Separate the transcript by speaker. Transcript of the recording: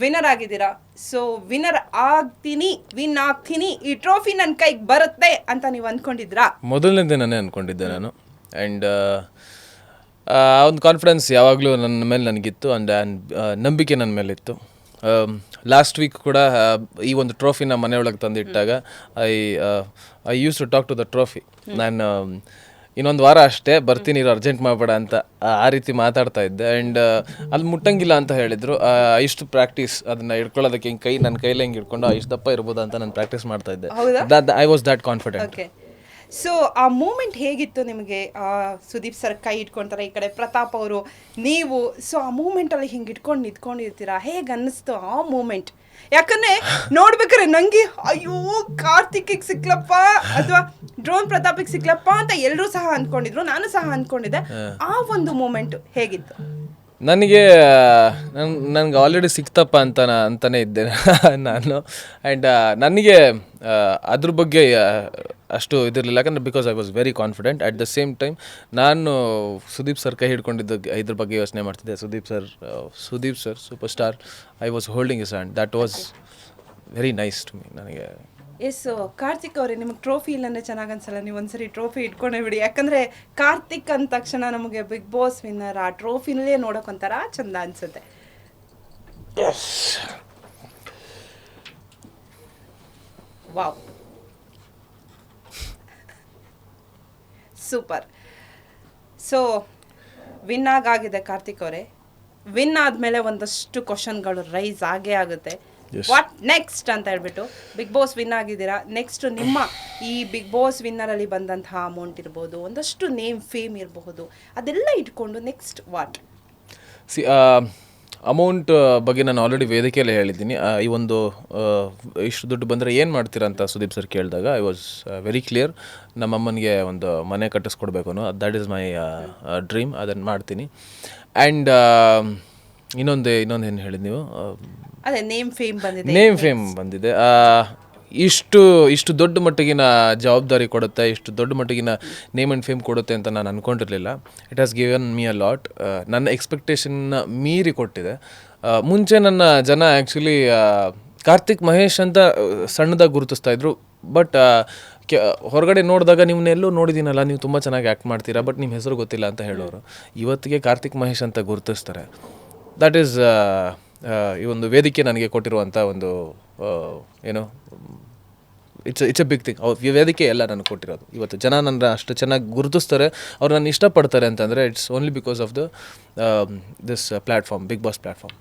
Speaker 1: Winner ಆಗಿದ್ದೀರಾ? So winner ಆಗ್ತೀನಿ win ಆಗ್ತೀನಿ ಈ ಟ್ರೋಫಿ ನನ್ನ ಕೈಗೆ ಬರುತ್ತೆ ಅಂತ ನೀವು ಅಂದ್ಕೊಂಡಿದ್ರಾ
Speaker 2: ಮೊದಲನೇ ದಿನನೇ ಅಂದ್ಕೊಂಡಿದ್ದೆ ನಾನು. ಆ್ಯಂಡ್ ಆ ಒಂದು ಕಾನ್ಫಿಡೆನ್ಸ್ ಯಾವಾಗಲೂ ನನ್ನ ಮೇಲೆ ನನಗಿತ್ತು ಆ್ಯಂಡ್ ನಂಬಿಕೆ ನನ್ನ ಮೇಲಿತ್ತು. ಲಾಸ್ಟ್ ವೀಕ್ ಕೂಡ ಆ, ಈ ಒಂದು ಟ್ರೋಫಿನ ಮನೆಯೊಳಗೆ ತಂದಿಟ್ಟಾಗ I I use to talk to the trophy ನಾನು ಇನ್ನೊಂದು ವಾರ ಅಷ್ಟೇ ಬರ್ತೀನಿ ಇರೋ ಅರ್ಜೆಂಟ್ ಮಾಡಬೇಡ ಅಂತ ಆ ಆ ರೀತಿ ಮಾತಾಡ್ತಾ ಇದ್ದೆ. ಆ್ಯಂಡ್ ಅಲ್ಲಿ ಮುಟ್ಟಂಗಿಲ್ಲ ಅಂತ ಹೇಳಿದರು. ಇಷ್ಟು ಪ್ರಾಕ್ಟೀಸ್ ಅದನ್ನು ಹಿಡ್ಕೊಳ್ಳೋದಕ್ಕೆ ಹಿಂಗೆ ಕೈ ನನ್ನ ಕೈಲಿ ಹಿಂಗೆ ಹಿಡ್ಕೊಂಡು ಇಷ್ಟು ದಪ್ಪ ಇರ್ಬೋದು ಅಂತ ನಾನು ಪ್ರಾಕ್ಟೀಸ್ ಮಾಡ್ತಾ ಇದ್ದೆ. I was that confident
Speaker 1: okay so ಆ ಮೂಮೆಂಟ್ ಹೇಗಿತ್ತು ನಿಮಗೆ? ಆ, ಸುದೀಪ್ ಸರ್ ಕೈ ಇಟ್ಕೊಂತಾರೆ ಈ ಕಡೆ ಪ್ರತಾಪ್ ಅವರು ನೀವು ಸೊ ಆ ಮೂಮೆಂಟಲ್ಲಿ ಹಿಂಗೆ ಇಟ್ಕೊಂಡು ನಿಂತ್ಕೊಂಡಿರ್ತೀರಾ? ಹೇಗೆ ಅನ್ನಿಸ್ತು ಆ ಮೂಮೆಂಟ್ ಯಾಕಂದ್ರೆ ನೋಡ್ಬೇಕಾದ್ರೆ ನಂಗೆ ಅಯ್ಯೋ ಕಾರ್ತಿಕಿಗೆ ಸಿಕ್ಲಪ್ಪ ಅಥವಾ ಡ್ರೋನ್ ಪ್ರತಾಪಿಗೆ ಸಿಕ್ಲಪ್ಪ ಅಂತ ಎಲ್ಲರೂ ಸಹ ಅನ್ಕೊಂಡಿದ್ರು ನಾನು ಸಹ ಅಂದ್ಕೊಂಡಿದ್ದೆ ಆ ಒಂದು ಮೂಮೆಂಟ್ ಹೇಗಿತ್ತು?
Speaker 2: ನನಗೆ ನನ್ ನನಗೆ ಆಲ್ರೆಡಿ ಸಿಕ್ತಪ್ಪ ಅಂತ ಅಂತಲೇ ಅಂತಾನೆ ಇದ್ದೆ ನಾನು. ಆ್ಯಂಡ್ ನನಗೆ ಅದ್ರ ಬಗ್ಗೆ ಅಷ್ಟು ಇದಿರಲಿಲ್ಲ. ಯಾಕಂದರೆ because I was very confident at the same time ನಾನು ಸುದೀಪ್ ಸರ್ ಕೈ ಹಿಡ್ಕೊಂಡಿದ್ದು ಇದ್ರ ಬಗ್ಗೆ ಯೋಚನೆ ಮಾಡ್ತಿದ್ದೆ. Sudeep sir Sudeep sir superstar I was holding his and that was very nice to me ನನಗೆ
Speaker 1: ಎಸ್ ಕಾರ್ತಿಕ್ ಅವರೇ ನಿಮಗೆ ಟ್ರೋಫಿ ಇಲ್ಲಂದ್ರೆ ಚೆನ್ನಾಗಿ ಅನ್ಸಲ್ಲ. ನೀವು ಒಂದ್ಸರಿ ಟ್ರೋಫಿ ಇಟ್ಕೊಂಡೇ ಬಿಡಿ. ಯಾಕಂದ್ರೆ ಕಾರ್ತಿಕ್ ಅಂದ ತಕ್ಷಣ ನಮಗೆ ಬಿಗ್ ಬಾಸ್ ವಿನ್ನರ್ ಆ ಟ್ರೋಫಿನಲ್ಲೇ ನೋಡೋಕೆ ಒಂಥರ ಚಂದ ಅನ್ಸುತ್ತೆ. ವಾವ್ ಸೂಪರ್ ಸೊ ವಿನ್ ಆಗಾಗಿದೆ ಕಾರ್ತಿಕ್ ಅವರೇ. ವಿನ್ ಆದಮೇಲೆ ಒಂದಷ್ಟು ಕ್ವಶನ್ಗಳು ರೈಸ್ ಆಗೇ ಆಗುತ್ತೆ. ವಾಟ್ ನೆಕ್ಸ್ಟ್ ಅಂತ ಹೇಳ್ಬಿಟ್ಟು ಬಿಗ್ ಬಾಸ್ ವಿನ್ ಆಗಿದ್ದೀರಾ? ನೆಕ್ಸ್ಟ್ ನಿಮ್ಮ ಈ ಬಿಗ್ ಬಾಸ್ ವಿನ್ನರಲ್ಲಿ ಬಂದಂತಹ ಅಮೌಂಟ್ ಇರ್ಬೋದು ಒಂದಷ್ಟು ನೇಮ್ ಫೇಮ್ ಇರಬಹುದು ಅದೆಲ್ಲ ಇಟ್ಕೊಂಡು ನೆಕ್ಸ್ಟ್ ವಾಟ್
Speaker 2: ಸಿ ಅಮೌಂಟ್ ಬಗ್ಗೆ ನಾನು ಆಲ್ರೆಡಿ ವೇದಿಕೆಯಲ್ಲಿ ಹೇಳಿದ್ದೀನಿ. ಈ ಒಂದು ಇಷ್ಟು ದುಡ್ಡು ಬಂದರೆ ಏನು ಮಾಡ್ತೀರಾ ಅಂತ ಸುದೀಪ್ ಸರ್ ಕೇಳಿದಾಗ ಐ ವಾಸ್ ವೆರಿ ಕ್ಲಿಯರ್ ನಮ್ಮ ಅಮ್ಮನಿಗೆ ಒಂದು ಮನೆ ಕಟ್ಟಿಸ್ಕೊಡ್ಬೇಕು ಅನ್ನೋ ದಟ್ ಈಸ್ ಮೈ ಡ್ರೀಮ್ ಅದನ್ನು ಮಾಡ್ತೀನಿ. ಆ್ಯಂಡ್ ಇನ್ನೊಂದು ಇನ್ನೊಂದು ಏನು ಹೇಳಿದ್ ನೀವು?
Speaker 1: ಅದೇ ನೇಮ್ ಫೇಮ್ ಬಂದಿದೆ.
Speaker 2: ನೇಮ್ ಫೇಮ್ ಬಂದಿದೆ. ಇಷ್ಟು ಇಷ್ಟು ದೊಡ್ಡ ಮಟ್ಟಿಗಿನ ಜವಾಬ್ದಾರಿ ಕೊಡುತ್ತೆ, ಇಷ್ಟು ದೊಡ್ಡ ಮಟ್ಟಿಗಿನ ನೇಮ್ ಆ್ಯಂಡ್ ಫೇಮ್ ಕೊಡುತ್ತೆ ಅಂತ ನಾನು ಅಂದ್ಕೊಂಡಿರಲಿಲ್ಲ it has given me a lot ನನ್ನ ಎಕ್ಸ್ಪೆಕ್ಟೇಷನ್ನ ಮೀರಿ ಕೊಟ್ಟಿದೆ. ಮುಂಚೆ ನನ್ನ ಜನ ಆ್ಯಕ್ಚುಲಿ ಕಾರ್ತಿಕ್ ಮಹೇಶ್ ಅಂತ ಸಣ್ಣದಾಗಿ ಗುರುತಿಸ್ತಾ ಇದ್ರು. ಬಟ್ ಹೊರಗಡೆ ನೋಡಿದಾಗ ನಿಮ್ಮನ್ನೆಲ್ಲೂ ನೋಡಿದ್ದೀನಲ್ಲ ನೀವು ತುಂಬ ಚೆನ್ನಾಗಿ ಆ್ಯಕ್ಟ್ ಮಾಡ್ತೀರಾ ಬಟ್ ನಿಮ್ಮ ಹೆಸರು ಗೊತ್ತಿಲ್ಲ ಅಂತ ಹೇಳೋರು. ಇವತ್ತಿಗೆ ಕಾರ್ತಿಕ್ ಮಹೇಶ್ ಅಂತ ಗುರುತಿಸ್ತಾರೆ. ದಟ್ ಈಸ್ ಈ ಒಂದು ವೇದಿಕೆ ನನಗೆ ಕೊಟ್ಟಿರುವಂಥ ಒಂದು ಏನು it's it's a big thing ಅವ್ರ ವೇದಿಕೆ ಎಲ್ಲ ನನಗೆ ಕೊಟ್ಟಿರೋದು. ಇವತ್ತು ಜನ ನನ್ನ ಅಷ್ಟು ಚೆನ್ನಾಗಿ ಗುರುತಿಸ್ತಾರೆ. ಅವ್ರು ನಾನು ಇಷ್ಟಪಡ್ತಾರೆ ಅಂತಂದರೆ it's only because of the this platform Bigg Boss platform